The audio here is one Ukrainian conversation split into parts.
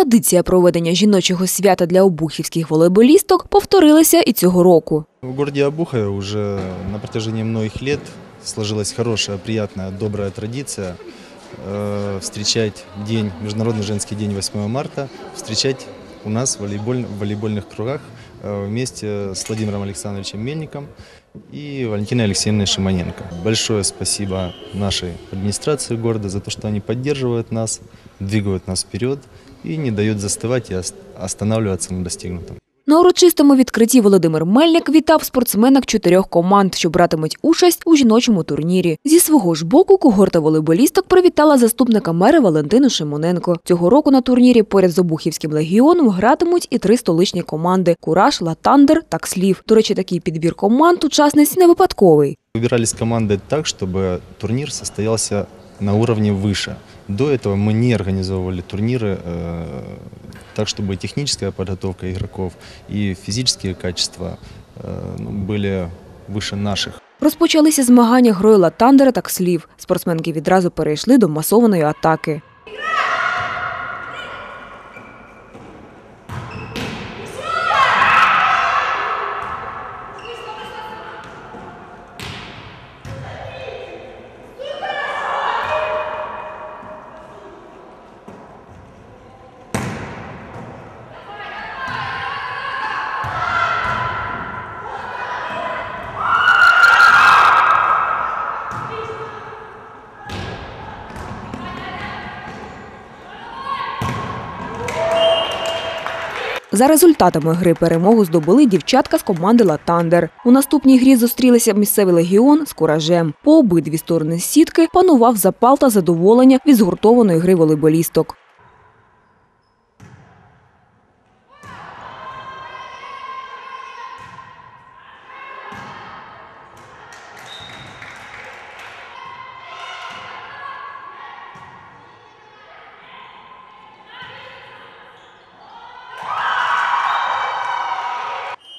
Традиція проведення жіночого свята для обухівських волейболісток повторилася і цього року. В городе Обухове уже на протяжении многих лет сложилась хорошая, приятная, добрая традиция э, встречать день, Международный женский день 8 марта, встречать у нас в, волейболь- в волейбольных кругах э, вместе с Владимиром Александровичем Мельником и Валентиной Алексеевной Шимоненко. Большое спасибо нашей администрации города за то, что они поддерживают нас, двигают нас вперед и не дают застывать и ост- останавливаться на достигнутом. На урочистому відкритті Володимир Мельник вітав спортсменок чотирьох команд, що братимуть участь у жіночому турнірі. Зі свого ж боку когорта волейболісток привітала заступника мера Валентину Шимоненко. Цього року на турнірі поряд з Обухівським легіоном гратимуть і три столичні команди – Кураж, Латандер та Кслів. До речі, такий підбір команд учасниць не випадковий. Выбирались команды так, чтобы турнир состоялся на уровне выше. До этого мы не организовывали турниры э, так, чтобы техническая подготовка игроков и физические качества э, ну, были выше наших. Розпочалися змагання грою Латандера та Кслів. Спортсменки відразу перейшли до масованої атаки. За результатами гри перемогу здобули дівчатка з команди Латандер. У наступній грі зустрілися місцевий легіон з куражем. По обидві сторони сітки панував запал та задоволення від згуртованої гри волейболісток.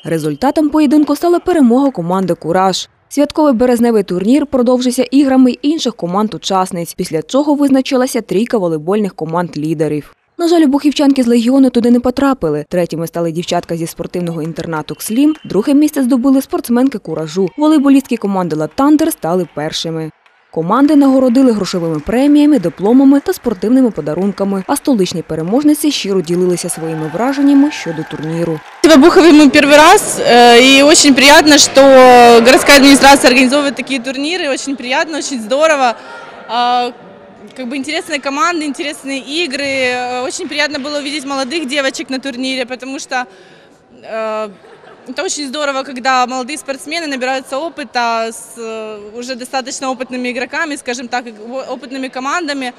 Результатом поєдинку стала перемога команди Кураж. Святковий березневий турнір продовжився іграми інших команд-учасниць, після чого визначилася трійка волейбольних команд-лідерів. На жаль, бухівчанки з легіону туди не потрапили. Третіми стали дівчатка зі спортивного інтернату «Кслім», друге місце здобули спортсменки куражу. Волейболістки команди Латандер стали першими. Команди нагородили грошовими преміями, дипломами та спортивними подарунками, а столичні переможниці щиро ділилися своїми враженнями щодо турніру. В Обухове мы первый раз, э, и очень приятно, что городская администрация организовывает такие турниры. Очень приятно, очень здорово. А, Как бы интересные команды, интересные игры. Э, Очень приятно было увидеть молодых девочек на турнире, потому что э, это очень здорово, когда молодые спортсмены набираются опыта с э, уже достаточно опытными игроками, скажем так, и опытными командами.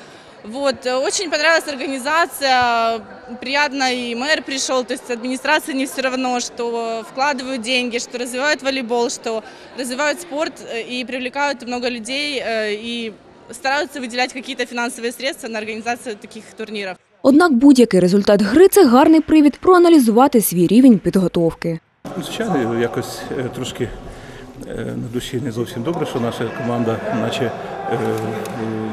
Вот. э, Очень понравилась организация, приятно и мэр пришел, то есть администрации не все равно, что вкладывают деньги, что развивают волейбол, что развивают спорт э, и привлекают много людей э, и стараются выделять какие-то финансовые средства на организацию таких турниров. Однак будь-який результат гри це гарний привід проаналізувати свій рівень підготовки. Звичайно, якось е, трошки е, на душі не зовсім добре, що наша команда наче е,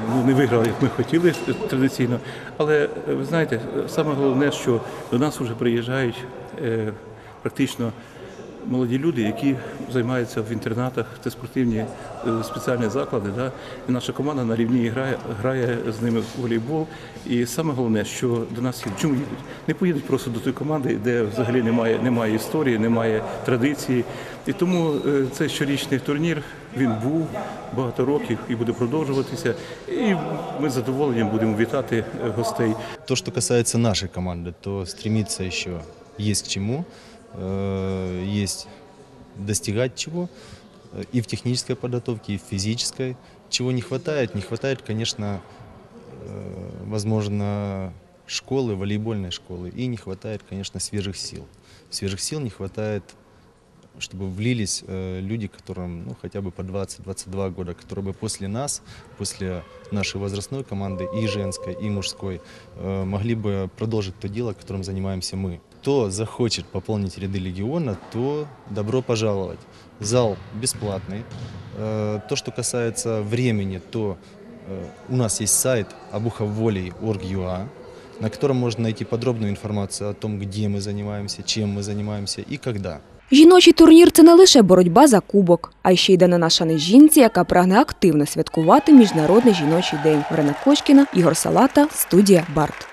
ну, не виграла, як ми хотіли традиційно. Але ви знаєте, саме головне, що до нас вже приїжджають практично молоді люди, які займаються в інтернатах, це спортивні е, спеціальні заклади. Да? І наша команда на рівні грає, грає з ними в волейбол. І саме головне, що до нас їдуть. Чому їдуть? Не поїдуть просто до тої команди, де взагалі немає, немає історії, немає традиції. І тому е, цей щорічний турнір він був багато років і буде продовжуватися. І ми з задоволенням будемо вітати е, гостей. То, что касается нашей команды, то стремиться еще есть к чему, э, есть достигать чего э, и в технической подготовке, и в физической. Чего не хватает? Не хватает, конечно, э, возможно, школы, волейбольной школы, и не хватает, конечно, свежих сил. Свежих сил не хватает чтобы влились э, люди, которым ну, хотя бы по 20-22 года, которые бы после нас, после нашей возрастной команды и женской, и мужской, э, могли бы продолжить то дело, которым занимаемся мы. Кто захочет пополнить ряды легиона, то добро пожаловать. Зал бесплатный. Э, то, что касается времени, то э, у нас есть сайт обуховолей.org.ua. на котором можно найти подробную информацию о том, где мы занимаемся, чем мы занимаемся и когда. Жіночий турнір це не лише боротьба за кубок, а й ще й данина шани жінці, яка прагне активно святкувати Міжнародний жіночий день. Варена Кочкіна, Ігор Салата, студія Барт.